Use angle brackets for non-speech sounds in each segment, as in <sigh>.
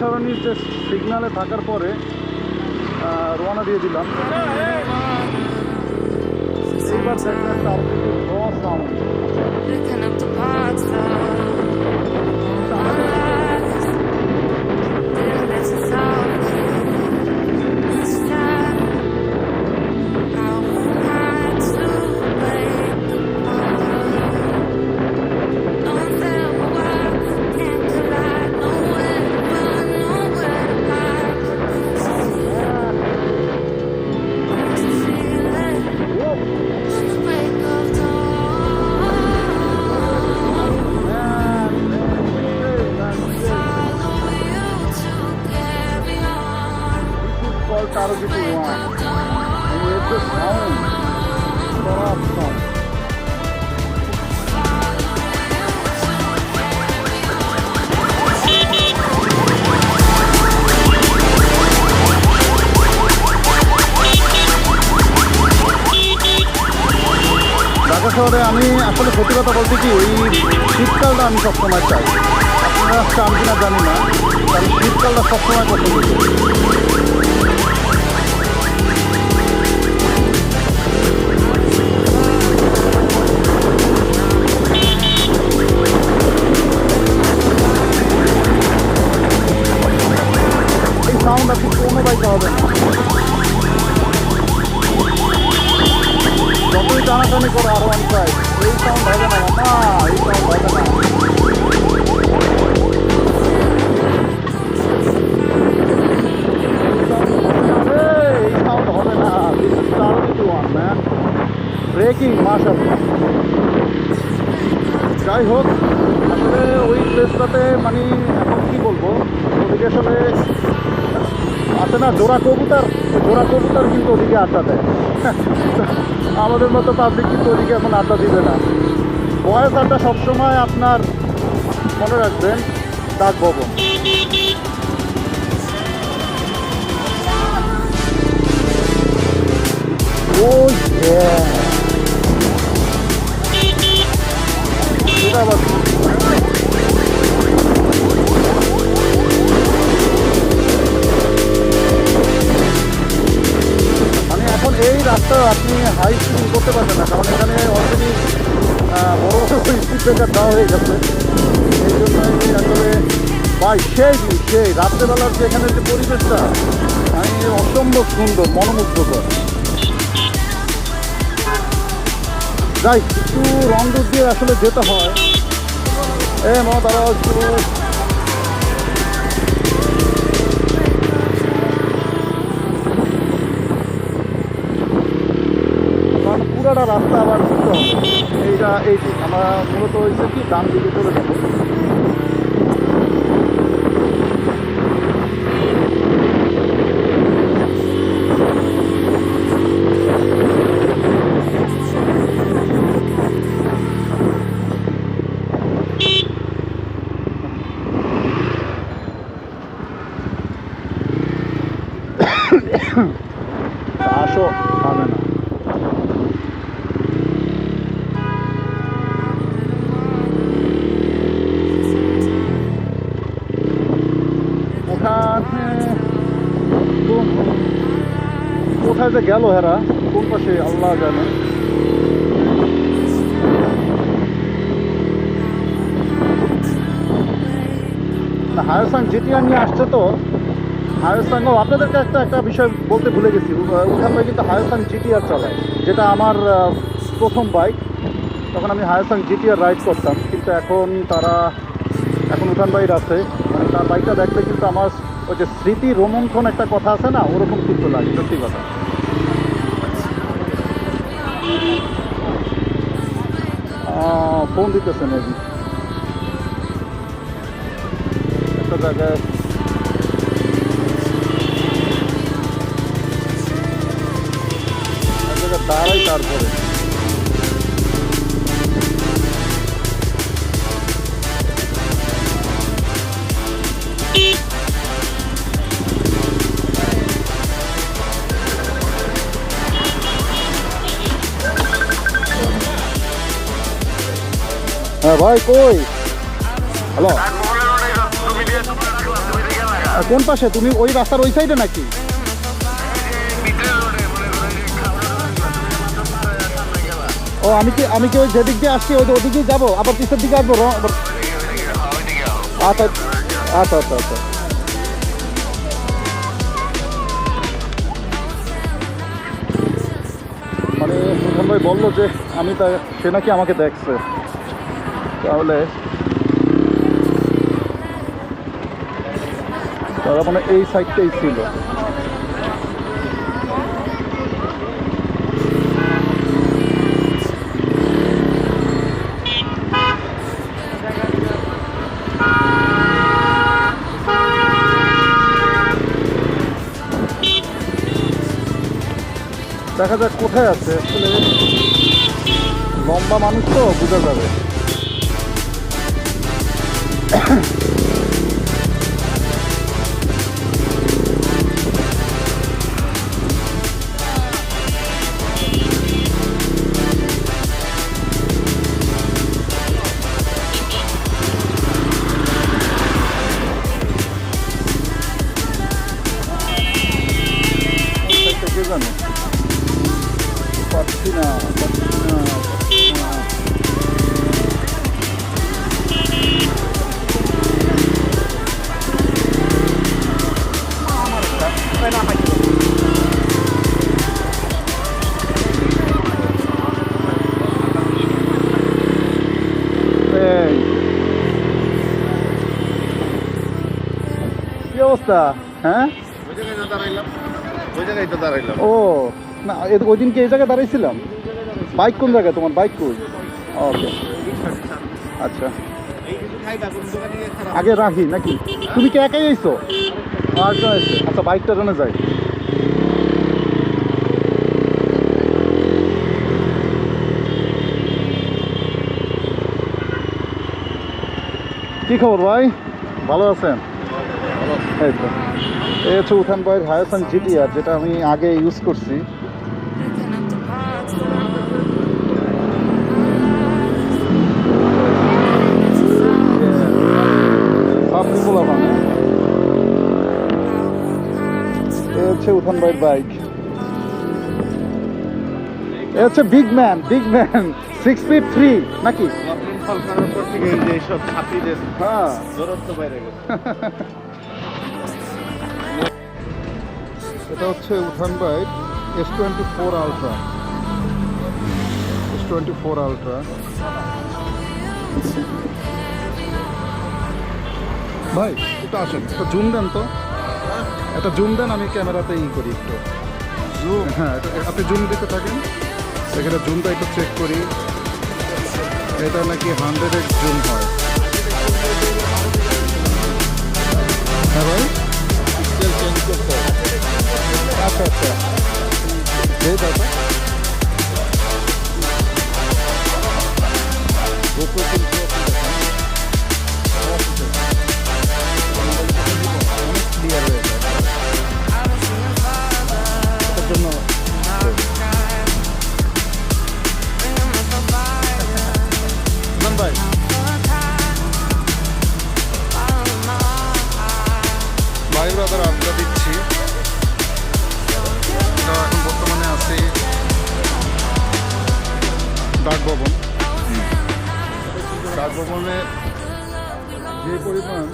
সরণির যে সিগনালে থাকার পরে রওনা দিয়ে দিলাম। এইবার দেখবেন একটা আরও কিছু raw sound। Picking up Dhaka আমি আসলে সত্যি কথা বলতে কি, এই শীতকালটা আমি সবসময় চাই। আপনারা চান কিনা জানি না আমি শীতকালটা সবসময় পছন্দ করি। বাইকে হবে। না যতই টানাটানি করো, আরও অন সাইড এই সাউন্ড হবে না না, এই সাউন্ড হবে না। ওয়ান ব্রেকিং মাশাআল্লাহ যাই হোক, আসলে ওই প্লেসটাতে মানে এখন কি বলব? ওদিকে আসলে আছে না, জোড়া কবুতর? জোড়া কবুতর কিন্তু ওদিকে আড্ডা দেয়। আমাদের মতো পাবলিক কিন্তু ওদিকে এখন আড্ডা দিবে না। বয়স আড্ডা সবসময় আপনার, মনে রাখবেন, ডাক ভবন। ও এটা রাস্তা আপনি হাই স্পিড করতে পারবেন না, কারণ এখানে অলরেডি বড় বড় স্পিড ব্রেকার দেওয়া হয়ে গেছে। এই জন্য আসলে ভাই, সেই সেই, রাত্রেবেলার যে এখানে যে পরিবেশটা আমি অসম্ভব সুন্দর, মনোমুগ্ধকর। যাই, একটু রং দিয়ে আসলে যেতে হয়। এ, মা তারা একটু। পুরাটা রাস্তা আবার ঘুরতে হবে। এইটা এই আমরা মূলত হয়েছে কি, ডান দিকে চলে যাব। যে গেল হেরা? কোন পাশে? আল্লাহ জানে। হায়াসাং জিটিআর নিয়ে আসছে তো। হায়াসাং ও, আপনাদেরকে একটা একটা বিষয় বলতে ভুলে গেছি। উঠান ভাই কিন্তু হায়াসাং জিটিআর চালায় যেটা আমার প্রথম বাইক তখন আমি হায়াসাং জিটিআর রাইড করতাম। কিন্তু এখন তারা, এখন উঠান ভাইয়ের আছে। মানে তার বাইকটা দেখলে কিন্তু আমার ওই যে স্মৃতি রোমন্থন একটা কথা আছে না, ওরকম কিন্তু লাগে, সত্যি কথা। ফোন দিতেছে নাকি? একটা জায়গায় দাঁড়াই তারপরে। হ্যাঁ ভাই, কই? হ্যালো? কোন পাশে? তুমি ওই রাস্তার ওই সাইডে নাকি? ও, আমি কি আমি কি ওই যেদিক দিয়ে আসছি, ওই ওদিকেই যাব? আবার পিছের দিকে আসব? আচ্ছা আচ্ছা আচ্ছা আচ্ছা। মানে ভাই বলল যে, আমি তা সে নাকি আমাকে দেখছে। তাহলে তারা মানে এই সাইডটাই ছিল। দেখা যাক কোথায় আছে। আসলে লম্বা মানুষ তো, বোঝা যাবে। Ahem. <coughs> <coughs> তো দাঁড়াইলাম। ও না ওই দিনকে এই জায়গায় দাঁড়াইছিলাম? বাইক কোন জায়গায় তোমার? বাইক কোন ওকে আচ্ছা। আগে রাখি নাকি? তুমি কি একাই আইছো? আচ্ছা আচ্ছা। আচ্ছা বাইকটা জন্য যাই। কি খবর ভাই? ভালো আছেন? এই তো হচ্ছে উঠান ভাইয়ের হায়াসান জিটিআর যেটা আমি আগে ইউজ করছি। হচ্ছে উঠান ভাইয়ের বাইক এ হচ্ছে big man big man six feet three নাকি? লকডাউন <laughs> এটা হচ্ছে উঠান bike S twenty four ultra S twenty four ultra ভাই একটু আসেন একটা জুম দেন তো। একটা জুম দেন আমি ক্যামেরাতে ই করি একটু। জুম? হ্যাঁ এটা- আপনি জুম দিতে থাকেন। এখানে জুমটা একটু চেক করি। এটা নাকি হান্ড্রেডের জুম হয়। হ্যাঁ ভাই। আচ্ছা আচ্ছা দাদা ক্লিয়ার হয়ে এটার জন্য ভাই ভাই ব্রাদার আড্ডা দিচ্ছি। ডাক ভবন ডাক ভবনে যে পরিমাণ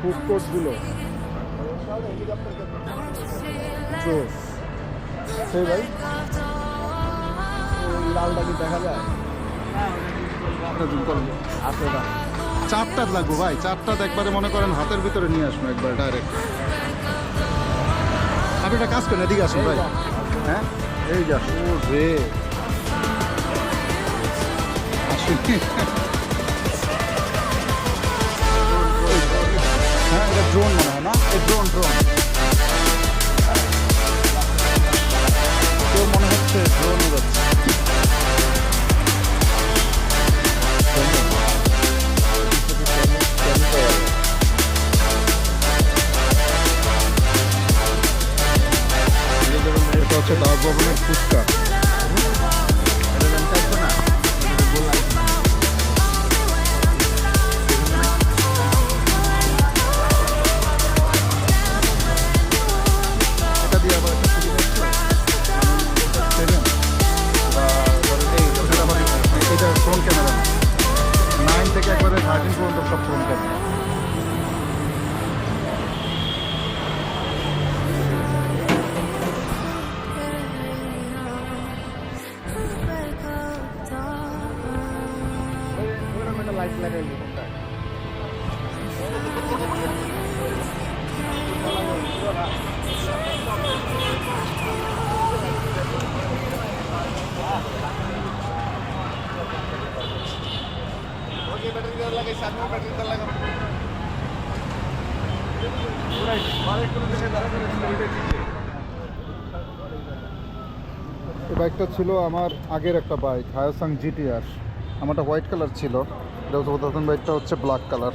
ফুড জোস। সেই ভাই লালটা কি দেখা যায়। চারটা লাগবো ভাই চারটা একবারে মনে করেন হাতের ভিতরে নিয়ে আসব একবার ডাইরেক্ট আপনি একটা কাজ করেন, এদিকে আসুন ভাই। হ্যাঁ? এই যা রে হ্যাঁ এটা ড্রোন মনে হচ্ছে ফুচকা আর্টিস্ট পর্যন্ত সব পূরণ করবে বাইকটা ছিল আমার আগের একটা বাইক হায়াসাং জিটিআর আমারটা হোয়াইট কালার ছিল। এটা হচ্ছে বাইকটা হচ্ছে ব্ল্যাক কালার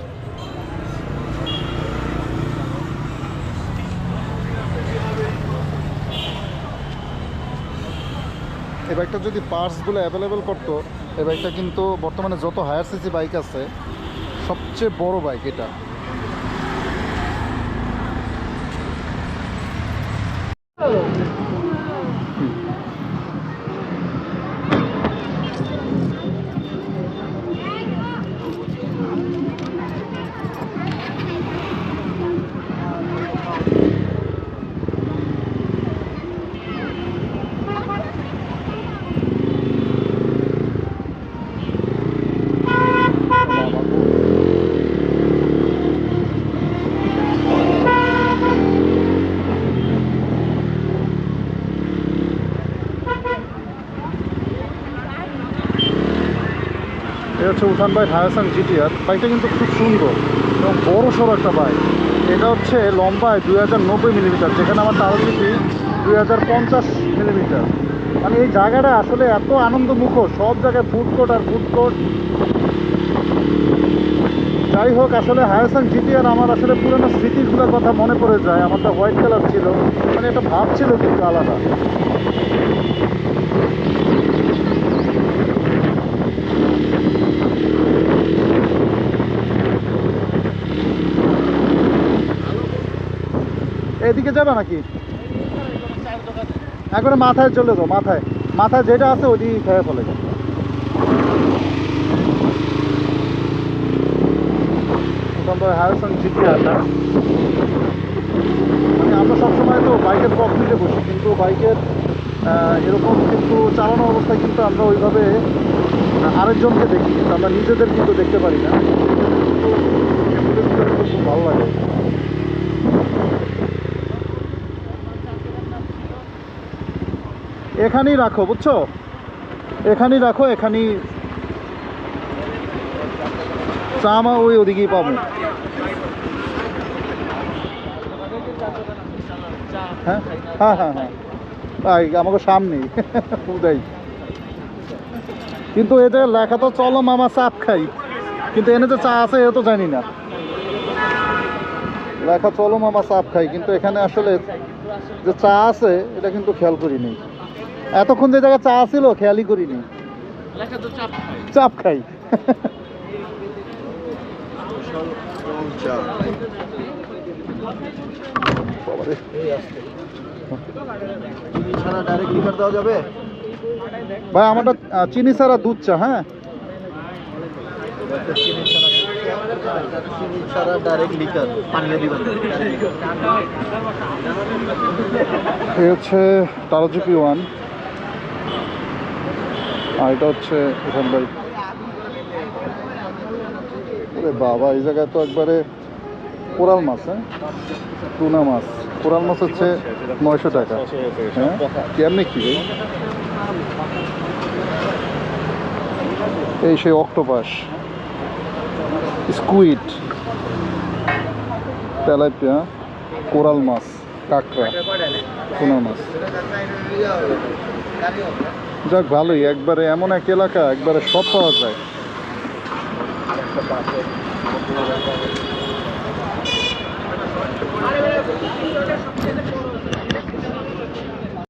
এই বাইকটা যদি পার্টসগুলো অ্যাভেলেবেল করতো, এই বাইকটা কিন্তু বর্তমানে যত হায়ার সিসি বাইক আছে, সবচেয়ে বড় বাইক এটা। হচ্ছে উঠান বাইক হায়াসান জিটিআর। বাইকটা কিন্তু খুব সুন্দর এবং বড় সড়ো একটা বাইক এটা হচ্ছে লম্বায় দুই হাজার নব্বই মিলিমিটার যেখানে আমার তারলিপি দুই হাজার পঞ্চাশ মিলিমিটার মানে এই জায়গাটা আসলে এত আনন্দমুখ সব জায়গায় ফুড কোর্ট আর ফুড কোর্ট যাই হোক, আসলে হায়াসাং জিটিআর আমার আসলে পুরোনো স্মৃতিগুলোর কথা মনে পড়ে যায়। আমারটা হোয়াইট কালার ছিল। মানে এটা ভাব ছিল কিন্তু আলাদা। এদিকে যাবে নাকি? একবারে মাথায় চলে যাও, মাথায়। মাথায় যেটা আছে ওইদিকে খেয়ে ফেলে। ওখান থেকে আসা মানে আমরা সবসময় তো বাইকের ককপিটে বসি, কিন্তু বাইকের এরকম কিন্তু চালানো অবস্থায় কিন্তু আমরা ওইভাবে আরেকজনকে দেখি, কিন্তু আমরা নিজেদের কিন্তু দেখতে পারি না কিন্তু খুব ভালো লাগে এখানেই রাখো, বুঝছ? এখানেই রাখো, এখানেই চা আমা ওই ওদিকেই পাবো। হ্যাঁ? হ্যাঁ হ্যাঁ হ্যাঁ। আমাকে সামনেই উদয়। কিন্তু এতে লেখা তো চলো মামা চাপ খাই। কিন্তু এনে যে চা আছে, এ তো জানি না। লেখা চলো মামা চাপ খাই, কিন্তু এখানে আসলে যে চা আছে, এটা কিন্তু খেয়াল করিনি। এতক্ষণ যে জায়গায় চা ছিল খেয়ালই করিনি। চাপ খাই। ভাই আমারটা চিনি ছাড়া দুধ চা হ্যাঁ? এই হচ্ছে তারাজুকি ওয়ান। আর এটা হচ্ছে এখান বাবা, এই জায়গায় তো একবারে কোরাল মাছ হ্যাঁ? টুনা মাছ। কোরাল মাছ হচ্ছে নয়শো টাকা। হ্যাঁ? কি এই সেই অক্টোপাস। স্কুইড। তেলাপিয়া কোরাল মাছ, কাঁকড়া, টুনা মাছ। যাক ভালোই। একবারে এমন এক এলাকা একবারে সব পাওয়া যায়।